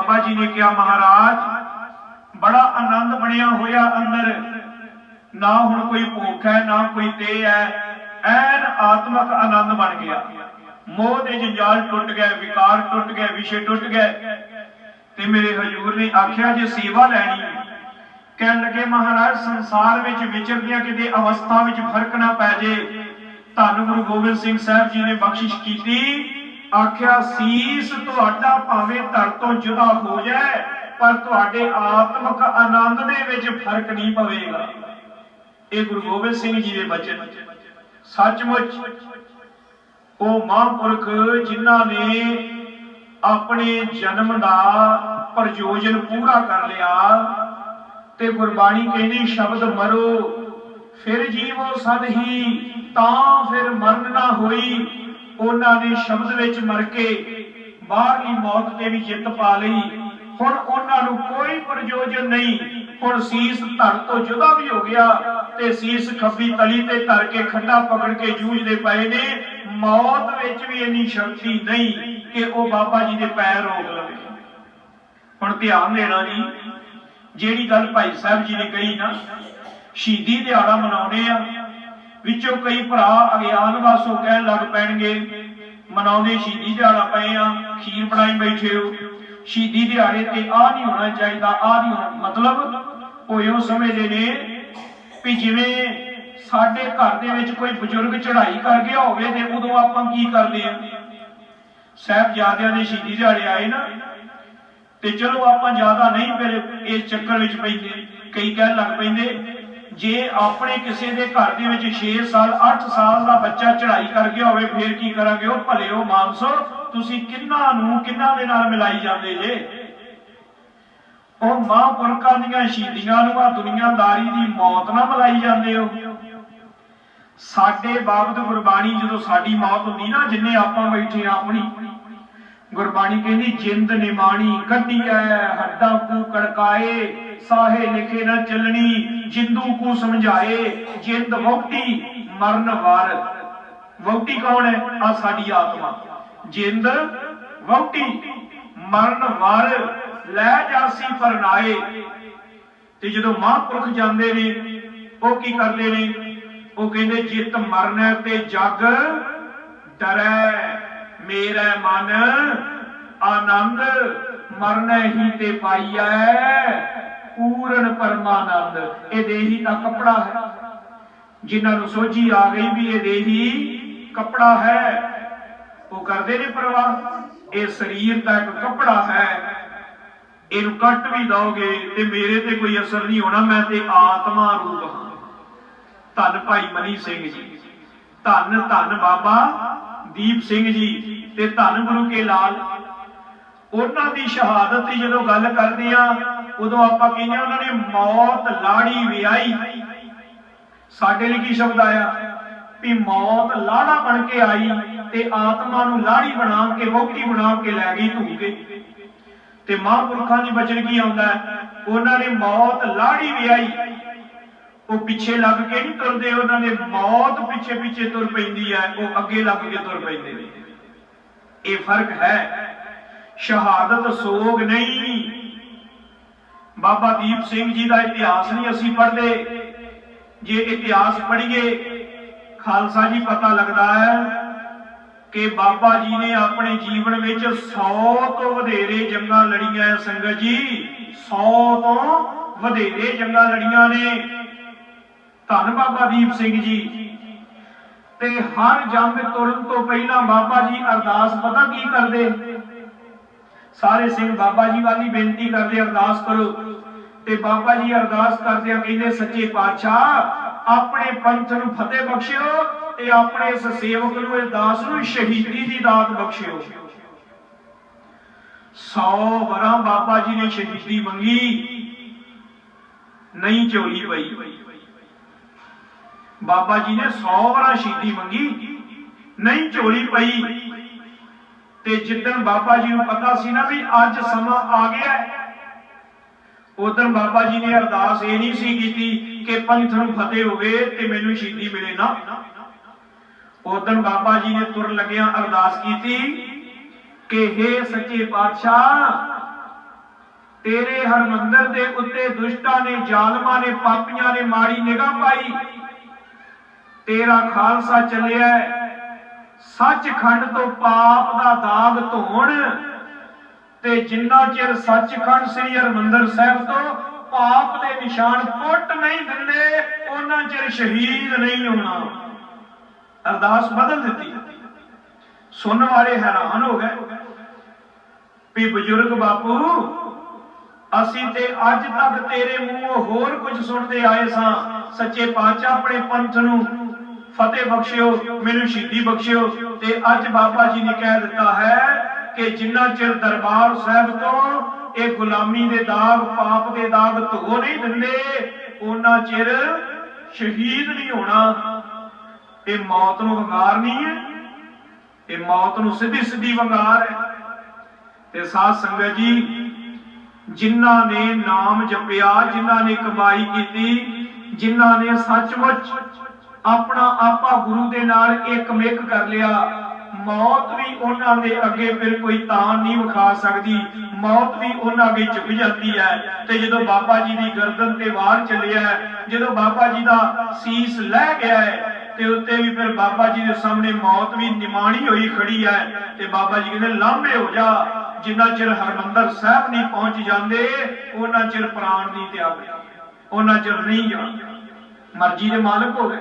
ਬਾਬਾ ਜੀ ਨੇ ਕਿਹਾ ਮਹਾਰਾਜ ਬੜਾ ਆਨੰਦ ਬਣਿਆ ਹੋਇਆ ਅੰਦਰ। ਨਾ ਹੁਣ ਕੋਈ ਭੁੱਖ ਹੈ ਨਾ ਕੋਈ ਤੇ ਹੈ। ਐਨ ਆਤਮਿਕ ਆਨੰਦ ਬਣ ਗਿਆ। ਮੋਹ ਦੇ ਜੰਜਾਲ ਟੁੱਟ ਗਏ ਵਿਕਾਰ ਟੁੱਟ ਗਏ ਵਿਸ਼ੇ ਟੁੱਟ ਗਏ। ਤੇ ਮੇਰੇ ਹਜੂਰ ਨੇ ਆਖਿਆ ਜੇ ਸੇਵਾ ਲੈਣੀ ਹੈ, ਕਹਿਣ ਲੱਗੇ ਮਹਾਰਾਜ ਸੰਸਾਰ ਵਿੱਚ ਵਿਚਰਦਿਆਂ ਕਿਤੇ ਅਵਸਥਾ ਵਿੱਚ ਫ਼ਰਕ ਨਾ ਪੈ ਜੇ ਧੰਨ ਗੁਰੂ ਗੋਬਿੰਦ ਸਿੰਘ ਸਾਹਿਬ ਜੀ ਨੇ ਬਖਸ਼ਿਸ਼ ਕੀਤੀ। ਆਖਿਆ, ਸੀਸ ਤੁਹਾਡਾ ਭਾਵੇਂ ਧੜ ਤੋਂ ਜੁਦਾ ਹੋ ਜਾਏ, ਪਰ ਤੁਹਾਡੇ ਆਤਮਿਕ ਆਨੰਦ ਦੇ ਵਿੱਚ ਫ਼ਰਕ ਨਹੀਂ ਪਵੇਗਾ। ਇਹ ਗੁਰੂ ਗੋਬਿੰਦ ਸਿੰਘ ਜੀ ਦੇ ਬਚਨ ਸੱਚਮੁੱਚ, ਉਹ ਮਹਾਂਪੁਰਖ ਜਿਨ੍ਹਾਂ ਨੇ ਆਪਣੇ ਜਨਮ ਦਾ ਪ੍ਰਯੋਜਨ ਪੂਰਾ ਕਰ ਲਿਆ ਤੇ ਗੁਰਬਾਣੀ ਕਹਿੰਦੀ, ਸ਼ਬਦ ਮਰੋ, ਫਿਰ ਜੀਵੋ ਸਦ ਹੀ, ਤਾਂ ਫਿਰ ਮਰਨ ਨਾ ਹੋਈ। ਉਹਨਾਂ ਨੇ ਸ਼ਬਦ ਵਿੱਚ ਮਰ ਕੇ ਬਾਹਰਲੀ ਮੌਤ ਤੇ ਵੀ ਜਿੱਤ ਪਾ ਲਈ। ਹੁਣ ਉਹਨਾਂ ਨੂੰ ਕੋਈ ਪ੍ਰਯੋਜਨ ਨਹੀਂ। ਹੁਣ ਸੀਸ ਧੜ ਤੋਂ ਜੁਦਾ ਵੀ ਹੋ ਗਿਆ ਤੇ ਸੀਸ ਖੱਬੀ ਤਲੀ ਤੇ ਧਰ ਕੇ ਖੱਡਾ ਪਕੜ ਕੇ ਜੂਝਦੇ ਪਏ ਨੇ। ਮੌਤ ਵਿੱਚ ਵੀ ਇੰਨੀ ਸ਼ਕਤੀ ਨਹੀਂ ਕਿ ਉਹ ਬਾਬਾ ਜੀ ਦੇ ਪੈਰ ਰੋਕ ਲਵੇ। ਹੁਣ ਧਿਆਨ ਦੇਣਾ ਜੀ, ਜਿਹੜੀ ਗੱਲ ਭਾਈ ਸਾਹਿਬ ਜੀ ਨੇ ਕਹੀ ਨਾ, ਸ਼ਹੀਦੀ ਦਿਹਾੜਾ ਮਨਾਉਣੇ ਆ। ਵਿੱਚੋਂ ਕਈ ਭਰਾ ਅਗਿਆਨ ਵਾਸੋਂ ਕਹਿਣ ਲੱਗ ਪੈਣਗੇ, ਮਨਾਉਂਦੇ ਸ਼ਹੀਦੀ ਦਿਹਾੜਾ ਪਏ ਆ, ਖੀਰ ਬਣਾਈ ਬੈਠੇ ਹੋ। ਸ਼ਹੀਦੀ ਦਿਹਾੜੇ ਤੇ ਆ ਨਹੀਂ ਹੋਣਾ ਚਾਹੀਦਾ ਆ ਨਹੀਂ ਹੋਣਾ। ਮਤਲਬ ਉਹ ਇਹੋ ਸਮਝਦੇ ਨੇ ਵੀ ਜਿਵੇਂ ਸਾਡੇ ਘਰ ਦੇ ਵਿੱਚ ਕੋਈ ਬਜ਼ੁਰਗ ਚੜ੍ਹਾਈ ਕਰ ਗਿਆ ਹੋਵੇ ਤੇ ਉਦੋਂ ਆਪਾਂ ਕੀ ਕਰਦੇ ਆ? ਸਾਹਿਬਜ਼ਾਦਿਆਂ ਦੇ ਸ਼ਹੀਦੀ ਦਿਹਾੜੇ ਆਏ ਨਾ। ਤੇ ਚਲੋ ਆਪਾਂ ਜ਼ਿਆਦਾ ਨਹੀਂ ਫਿਰ ਇਸ ਚੱਕਰ ਵਿੱਚ ਪੈਂਦੇ, ਕਈ ਕਹਿਣ ਲੱਗ ਪੈਂਦੇ ਜੇ ਆਪਣੇ ਕਿਸੇ ਦੇ ਘਰ ਦੇ ਵਿੱਚ 6 ਸਾਲ 8 ਸਾਲ ਦਾ ਬੱਚਾ ਚੜ੍ਹਾਈ ਕਰ ਗਿਆ ਹੋਵੇ, ਫਿਰ ਕੀ ਕਰਾਂਗੇ? ਉਹ ਭਲਿਓ ਮਾਨਸੋ, ਤੁਸੀਂ ਕਿੰਨਾ ਨੂੰ, ਕਿੰਨਾ ਦੇ ਨਾਲ ਮਿਲਾਈ ਜਾਂਦੇ ਜੇ? ਉਹ ਮਹਾਂਪੁਰਖਾਂ ਦੀਆਂ ਸ਼ਹੀਦੀਆਂ ਨੂੰ ਆ ਦੁਨੀਆਦਾਰੀ ਦੀ ਮੌਤ ਨਾਲ ਮਿਲਾਈ ਜਾਂਦੇ ਹੋ। ਸਾਡੇ ਬਾਬਤ ਗੁਰਬਾਣੀ ਜਦੋਂ ਸਾਡੀ ਮੌਤ ਹੁੰਦੀ ਨਾ, ਜਿੰਨੇ ਆਪਾਂ ਬੈਠੇ ਆ ਆਪਣੀ ਗੁਰਬਾਣੀ ਕਹਿੰਦੀ, ਜਿੰਦ ਨਿਮਾਣੀ ਕੱਢੀ ਐ ਹੱਡਾਂ ਕੂ ਕੜਕਾਏ, ਸਾਹੇ ਲਿਖੇ ਨਾ ਚੱਲਣੀ, ਜਿੰਦੂ ਕੂ ਸਮਝਾਏ, ਜਿੰਦ ਵਹੁਟੀ ਮਰਨ ਵਾਰ। ਵਹੁਟੀ ਕੌਣ ਹੈ ਆ ਸਾਡੀ ਆਤਮਾ। ਜਿੰਦ ਵਹੁਟੀ ਮਰਨ ਵਾਰ, ਲੈ ਜਾਸੀ ਪਰਨਾਏ। ਤੇ ਜਦੋਂ ਮਹਾਂਪੁਰਖ ਜਾਂਦੇ ਨੇ, ਉਹ ਕੀ ਕਰਦੇ ਨੇ? ਉਹ ਕਹਿੰਦੇ, ਜਿਤ ਮਰਨਾ ਤੇ ਜਗ ਡਰੈ। ਮੇਰਾ ਮਨ ਆਨੰਦ ਮਰਨਾ ਹੀ ਤੇ ਪਾਈਐ ਪੂਰਨ ਪਰਮਾਨੰਦ, ਇਹ ਦੇਹੀ ਦਾ ਕਪੜਾ ਹੈ। ਜਿਨ੍ਹਾਂ ਨੂੰ ਸੋਝੀ ਆ ਗਈ ਵੀ ਇਹ ਦੇਹੀ ਕਪੜਾ ਹੈ। ਉਹ ਕਰਦੇ ਨੇ ਪਰਵਾਹ। ਇਹ ਸਰੀਰ ਦਾ ਇੱਕ ਕਪੜਾ ਹੈ। ਇਹਨੂੰ ਕੱਟ ਵੀ ਦੋਗੇ ਤੇ ਮੇਰੇ ਤੇ ਕੋਈ ਅਸਰ ਨਹੀਂ ਹੋਣਾ, ਮੈਂ ਤੇ ਆਤਮਾ ਰੂਪ ਹਾਂ। ਧੰਨ ਭਾਈ ਮਨੀ ਸਿੰਘ ਜੀ। ਧੰਨ ਧੰਨ ਬਾਬਾ। ਦੀਪ ਸਿੰਘ ਜੀ ਤੇ ਧੰਨ ਗੁਰੂ ਕੇ ਲਾਲ। ਉਹਨਾਂ ਦੀ ਸ਼ਹਾਦਤ ਦੀ ਜਦੋਂ ਗੱਲ ਕਰਦੇ ਆ ਉਦੋਂ ਆਪਾਂ ਕਹਿੰਦੇ ਉਹਨਾਂ ਨੇ ਮੌਤ ਲਾੜੀ ਵਿਆਹੀ। ਸਾਡੇ ਲਈ ਕੀ ਸ਼ਬਦ ਆਇਆ? ਵੀ ਮੌਤ ਲਾੜਾ ਬਣ ਕੇ ਆਈ ਤੇ ਆਤਮਾ ਨੂੰ ਲਾੜੀ ਬਣਾ ਕੇ ਵੋਟੀ ਬਣਾ ਕੇ ਲੈ ਗਈ ਧੂ ਕੇ। ਤੇ ਮਹਾਂਪੁਰਖਾਂ ਦੀ ਬਚਨ ਕੀ ਆਉਂਦਾ ਉਹਨਾਂ ਨੇ ਮੌਤ ਲਾੜੀ ਵਿਆਹੀ। ਉਹ ਪਿੱਛੇ ਲੱਗ ਕੇ ਨਹੀਂ ਤੁਰਦੇ, ਉਹਨਾਂ ਦੇ ਮੌਤ ਪਿੱਛੇ ਪਿੱਛੇ ਤੁਰ ਪੈਂਦੀ ਹੈ, ਉਹ ਅੱਗੇ ਲੱਗ ਕੇ ਤੁਰ ਪੈਂਦੇ ਨੇ। ਇਹ ਫ਼ਰਕ ਹੈ। ਸ਼ਹਾਦਤ ਸੋਗ ਨਹੀਂ। ਬਾਬਾ ਦੀਪ ਸਿੰਘ ਜੀ ਦਾ ਇਤਿਹਾਸ ਨਹੀਂ ਅਸੀਂ ਪੜ੍ਹਦੇ। ਜੇ ਇਤਿਹਾਸ ਪੜ੍ਹੀਏ, ਖਾਲਸਾ ਜੀ ਪਤਾ ਲੱਗਦਾ ਹੈ ਕਿ ਬਾਬਾ ਜੀ ਨੇ ਆਪਣੇ ਜੀਵਨ ਵਿੱਚ 100 ਤੋਂ ਵਧੇਰੇ ਜੰਗਾਂ ਲੜੀਆਂ ਸੰਗਤ ਜੀ। 100 ਤੋਂ ਵਧੇਰੇ ਜੰਗਾਂ ਲੜੀਆਂ ਨੇ। ਧੰਨ ਬਾਬਾ ਦੀਪ ਸਿੰਘ ਜੀ। ਤੇ ਹਰ ਜੰਗ ਤੁਰਨ ਤੋਂ ਪਹਿਲਾਂ ਬਾਬਾ ਜੀ ਅਰਦਾਸ, ਪਤਾ ਕੀ ਕਰਦੇ? ਸਾਰੇ ਸਿੰਘ ਬਾਬਾ ਜੀ ਵਾਲੀ ਬੇਨਤੀ ਕਰਦੇ, ਅਰਦਾਸ ਕਰੋ। ਤੇ ਬਾਬਾ ਜੀ ਅਰਦਾਸ ਕਰਦੇ ਆ, ਕਹਿੰਦੇ, ਸੱਚੇ ਪਾਤਸ਼ਾਹ, ਆਪਣੇ ਪੰਥ ਨੂੰ ਫਤਿਹ ਬਖਸ਼ਿਓ ਤੇ ਆਪਣੇ ਇਸ ਸੇਵਕ ਨੂੰ ਇਸ ਦਾਸ ਨੂੰ ਸ਼ਹੀਦੀ ਦੀ ਦਾਤ ਬਖਸ਼ਿਓ। 100 ਵਰਾਂ ਬਾਬਾ ਜੀ ਨੇ ਸ਼ਹੀਦੀ ਮੰਗੀ। ਨਹੀਂ ਝੋਲੀ ਪਈ। ਬਾਬਾ ਜੀ ਨੇ 100 ਵਰਾਂ ਸ਼ਹੀਦੀ ਮੰਗੀ, ਨਹੀਂ ਝੋਲੀ ਪਈ। ਤੇ ਜਿੱਦਣ ਬਾਬਾ ਜੀ ਨੂੰ ਪਤਾ ਸੀ ਨਾ ਵੀ ਅੱਜ ਸਮਾਂ ਆ ਗਿਆ ਉਦੋਂ ਬਾਬਾ ਜੀ ਨੇ ਅਰਦਾਸ ਇਹ ਨਹੀਂ ਸੀ ਕੀਤੀ ਕਿ ਪੰਥ ਨੂੰ ਫਤਿਹ ਹੋਵੇ ਤੇ ਮੈਨੂੰ ਸ਼ਹੀਦੀ ਮਿਲੇ ਨਾ। ਉਦੋਂ ਬਾਬਾ ਜੀ ਨੇ ਤੁਰ ਲੱਗਿਆਂ ਅਰਦਾਸ ਕੀਤੀ ਕਿ हे ਸੱਚੇ ਪਾਤਸ਼ਾਹ, ਤੇਰੇ ਹਰਮੰਦਰ ਦੇ ਉੱਤੇ ਦੁਸ਼ਟਾਂ ਨੇ, ਜ਼ਾਲਮਾਂ ਨੇ, ਪਾਪੀਆਂ ਨੇ ਮਾੜੀ ਨਿਗਾਹ ਪਾਈ। ਤੇਰਾ ਖਾਲਸਾ ਚੱਲਿਆ ਹੈ। ਸੱਚਖੰਡ ਤੋਂ ਪਾਪ ਦਾ ਦਾਗ ਧੋਣ ਤੇ ਜਿੰਨਾ ਚਿਰ ਸੱਚਖੰਡ ਸ੍ਰੀ ਹਰਮੰਦਰ ਸਾਹਿਬ ਤੋਂ ਪਾਪ ਦੇ ਨਿਸ਼ਾਨ ਪੁੱਟ ਨਹੀਂ ਦਿੰਦੇ ਉਹਨਾਂ ਚਿਰ ਸ਼ਹੀਦ ਨਹੀਂ ਹੋਣਾ। ਅਰਦਾਸ ਬਦਲ ਦਿੱਤੀ। ਸੁਣਨ ਵਾਲੇ ਹੈਰਾਨ ਹੋ ਗਏ। ਵੀ ਬਜ਼ੁਰਗ ਬਾਪੂ, ਅਸੀਂ ਤੇ ਅੱਜ ਤੱਕ ਤੇਰੇ ਮੂੰਹੋਂ ਹੋਰ ਕੁਝ ਸੁਣਦੇ ਆਏ ਸਾਂ। ਸੱਚੇ ਪਾਤਸ਼ਾਹ ਆਪਣੇ ਪੰਥ ਨੂੰ ਫਤਿਹ ਬਖਸ਼ਿਓ, ਮੈਨੂੰ ਸ਼ਹੀਦੀ ਬਖਸ਼ਿਓ ਤੇ ਅੱਜ ਬਾਬਾ ਜੀ ਨੇ ਕਹਿ ਦਿੱਤਾ ਹੈ ਕਿ ਜਿੰਨਾ ਚਿਰ ਦਰਬਾਰ ਸਾਹਿਬ ਤੋਂ ਇਹ ਗੁਲਾਮੀ ਦੇ ਦਾਗ, ਪਾਪ ਦੇ ਦਾਗ ਧੋ ਨਹੀਂ ਦਿੰਦੇ ਉਹਨਾਂ ਚਿਰ ਸ਼ਹੀਦ ਨਹੀਂ ਹੋਣਾ। ਇਹ ਮੌਤ ਨੂੰ ਵੰਗਾਰ ਨਹੀਂ ਹੈ, ਇਹ ਮੌਤ ਨੂੰ ਸਿੱਧੀ ਸਿੱਧੀ ਵੰਗਾਰ ਹੈ। ਤੇ ਸਾਧ ਸੰਗਤ ਜੀ, ਜਿਨ੍ਹਾਂ ਨੇ ਨਾਮ ਜਪਿਆ, ਜਿਨ੍ਹਾਂ ਨੇ ਕਮਾਈ ਕੀਤੀ, ਜਿਨ੍ਹਾਂ ਨੇ ਸੱਚਮੁੱਚ ਆਪਣਾ ਆਪਾ ਗੁਰੂ ਦੇ ਨਾਲ ਇੱਕ ਮਿਕ ਕਰ ਲਿਆ। ਮੌਤ ਵੀ ਉਹਨਾਂ ਦੇ ਅੱਗੇ ਫਿਰ ਕੋਈ ਤਾਨ ਨਹੀਂ ਵਿਖਾ ਸਕਦੀ। ਮੌਤ ਵੀ ਉਹਨਾਂ ਅੱਗੇ ਝੁਕ ਜਾਂਦੀ ਹੈ। ਤੇ ਜਦੋਂ ਬਾਬਾ ਜੀ ਦੀ ਗਰਦਨ ਤੇ ਵਾਰ ਚੱਲਿਆ, ਜਦੋਂ ਬਾਬਾ ਜੀ ਦਾ ਸੀਸ ਲੈ ਗਿਆ ਹੈ, ਤੇ ਉੱਤੇ ਵੀ ਫਿਰ ਬਾਬਾ ਜੀ ਦੇ ਸਾਹਮਣੇ ਮੌਤ ਵੀ ਨਿਮਾਣੀ ਹੋਈ ਖੜੀ ਹੈ। ਤੇ ਬਾਬਾ ਜੀ ਕਹਿੰਦੇ, ਲਾਂਭੇ ਹੋ ਜਾ। ਜਿੰਨਾ ਚਿਰ ਹਰਮੰਦਰ ਸਾਹਿਬ ਨਹੀਂ ਪਹੁੰਚ ਜਾਂਦੇ, ਉਹਨਾਂ ਚਿਰ ਪ੍ਰਾਣ ਦੀ ਤਿਆਗ ਉਹਨਾਂ ਚਿਰ ਨਹੀਂ ਜਾਣਾ। ਮਰਜ਼ੀ ਦੇ ਮਾਲਕ ਹੋ ਗਏ।